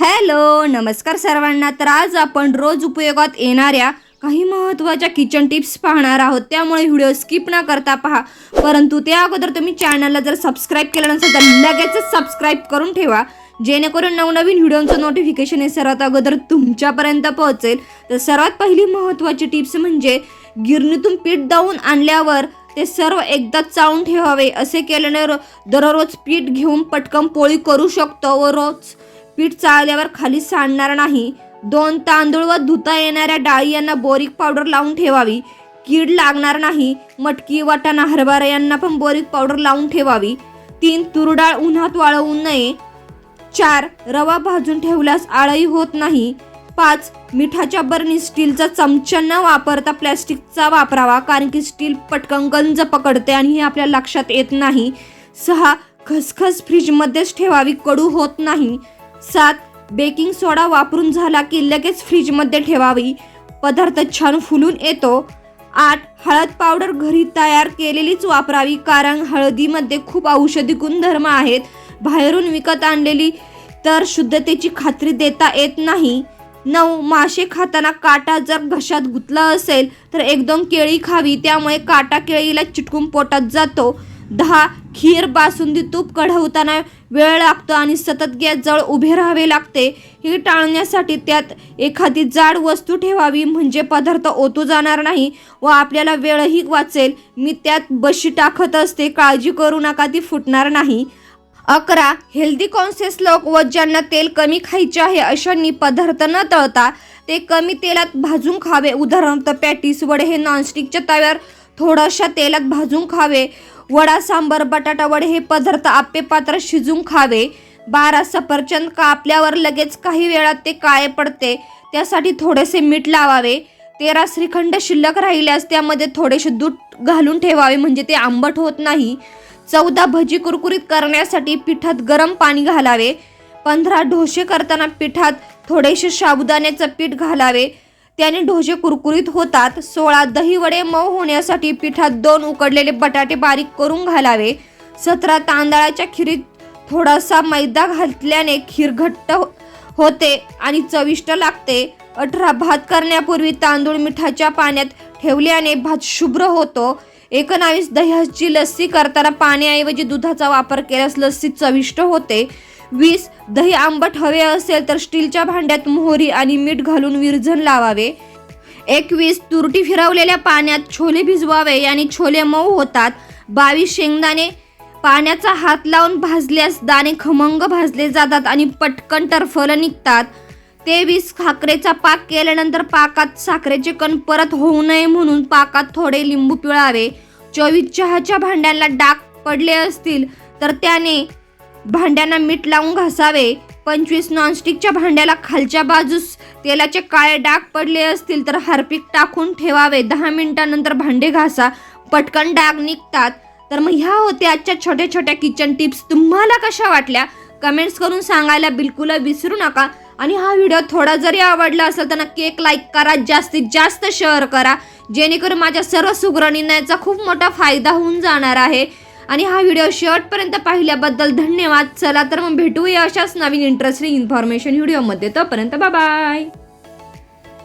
Hello नमस्कार सर्वांना. तर आज आपण रोज उपयोगात येणाऱ्या काही महत्त्वाच्या किचन टिप्स पाहणार आहोत. त्यामुळे व्हिडिओ स्किप न करता पहा. परंतु त्या अगोदर तुम्ही चॅनलला जर सबस्क्राईब केलं नसेल तर लगेचच सबस्क्राईब करून ठेवा. जेणेकरून नवनवीन व्हिडिओचं नोटिफिकेशन हे सर्वात अगोदर तुमच्यापर्यंत पोहोचेल. तर सर्वात पहिली महत्त्वाची टिप्स म्हणजे गिरणीतून पीठ दावून आणल्यावर ते सर्व एकदा चावून ठेवावे. असे केल्याने रो- दररोज पीठ घेऊन पटकन पोळी करू शकतो व रोज पीठ चाळल्यावर खाली सांडणार नाही. दोन तांदूळ व धुता येणाऱ्या डाळी यांना बोरिक पावडर लावून ठेवावी. कीड लागणार नाही. मटकी वाटाणा हरभरा यांना पण बोरिक पावडर लावून ठेवावी. तीन तुरडाळ उन्हात वाळवू नये. चार रवा भाजून ठेवल्यास आळही होत नाही. पाच मिठाच्या बरणी स्टीलचा चमचा न वापरता प्लॅस्टिकचा वापरावा कारण की स्टील पटकन गंज पकडते आणि हे आपल्या लक्षात येत नाही. सहा खसखस फ्रीजमध्येच ठेवावी कडू होत नाही. सात बेकिंग सोडा वापरून झाला की लगेच फ्रीजमध्ये ठेवावी. पदार्थ छान फुलून येतो. आठ हळद पावडर घरी तयार केलेलीच वापरावी कारण हळदीमध्ये खूप औषधी गुणधर्म आहेत. बाहेरून विकत आणलेली तर शुद्धतेची खात्री देता येत नाही. नऊ मासे खाताना काटा जर घशात गुतला असेल तर एक दोन केळी खावी त्यामुळे काटा केळीला चिटकून पोटात जातो. दहा खीर बासुंदी तूप कढवताना वेळ लागतो आणि सतत गॅस जवळ उभे राहावे लागते. हे टाळण्यासाठी त्यात एखादी जाड वस्तू ठेवावी म्हणजे पदार्थ ओतू जाणार नाही व आपल्याला वेळही वाचेल. मी त्यात बशी टाकत असते. काळजी करू नका ती फुटणार नाही. अकरा हेल्दी कॉन्सियस लोक व ज्यांना तेल कमी खायचे आहे अशांनी पदार्थ न तळता ते कमी तेलात भाजून खावे. उदाहरणार्थ पॅटीस वडे हे नॉनस्टिकच्या तव्यावर थोडंशा तेलात भाजून खावे. वडा सांबर बटाटा वडे हे पदार्थ आपे पात्र शिजून खावे. बारा सफरचंद कापल्यावर लगेच काही वेळात ते काळे पडते. त्यासाठी थोडेसे मीठ लावावे. तेरा श्रीखंड शिल्लक राहिल्यास त्यामध्ये थोडेसे दूध घालून ठेवावे म्हणजे ते आंबट होत नाही. चौदा भजी कुरकुरीत करण्यासाठी पिठात गरम पाणी घालावे. पंधरा ढोसे करताना पिठात थोडेसे साबुदाण्याचं पीठ घालावे. त्याने ढोसे कुरकुरीत होतात. सोळा दही वडे मऊ होण्यासाठी पिठात दोन उकडलेले बटाटे बारीक करून घालावे. सतरा तांदळाच्या खिरीत थोडासा मैदा घातल्याने खीर घट्ट होते आणि चविष्ट लागते. अठरा भात करण्यापूर्वी तांदूळ मिठाच्या पाण्यात ठेवल्याने भात शुभ्र होतो. एकोणावीस दह्याची लस्सी करताना पाण्याऐवजी दुधाचा वापर केल्यास लस्सी चविष्ट होते. वीस दही आंबट हवे असेल तर स्टीलच्या भांड्यात मोहरी आणि मीठ घालून विरझण लावावे. एकवीस तुरटी फिरवलेल्या पाण्यात छोले भिजवावे. आणि छोले मऊ होतात. बावीस शेंगदाणे पाण्याचा हात लावून भाजल्यास दाणे खमंग भाजले जातात आणि पटकन टरफलं निघतात. तेवीस साखरेचा पाक केल्यानंतर पाकात साखरेचे कण परत होऊ नये म्हणून पाकात थोडे लिंबू पिळावे. चोवीस चहाच्या भांड्याला डाग पडले असतील तर त्याने भांड्यांना मीठ लावून घासावे. पंचवीस नॉनस्टिकच्या भांड्याला खालच्या बाजूस तेलाचे काळे डाग पडले असतील तर हार्पिक टाकून ठेवावे. दहा मिनिटानंतर भांडे घासा. पटकन डाग निघतात. तर मग ह्या होत्या आजच्या छोट्या छोट्या किचन टिप्स तुम्हाला कशा वाटल्या? कमेंट्स करून सांगायला बिलकुल विसरू नका. आणि हा व्हिडिओ थोडा जरी आवडला असेल तर नक्की एक लाईक करा. जास्तीत जास्त शेअर करा. जेणेकरून माझ्या सर्व सुगरणींना याचा खूप मोठा फायदा होऊन जाणार आहे. आणि हा व्हिडिओ शेवटपर्यंत पाहिल्याबद्दल धन्यवाद. चला तर मग भेटूया अशाच नवीन इंटरेस्टिंग इन्फॉर्मेशन व्हिडिओमध्ये तोपर्यंत बाय